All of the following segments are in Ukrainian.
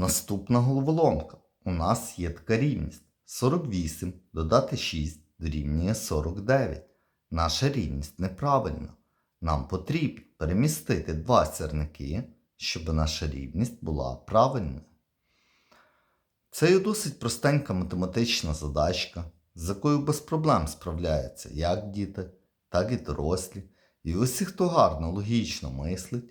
Наступна головоломка. У нас є така рівність. 48 додати 6 дорівнює 49. Наша рівність неправильна. Нам потрібно перемістити два сірники, щоб наша рівність була правильною. Це є досить простенька математична задачка, з якою без проблем справляються як діти, так і дорослі. І усі, хто гарно логічно мислить,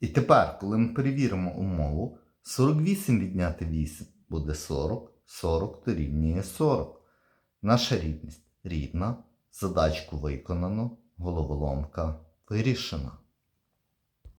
І тепер, коли ми перевіримо умову, 48 відняти 8 буде 40, 40 дорівнює 40. Наша рівність рівна, задачку виконано, головоломка вирішена.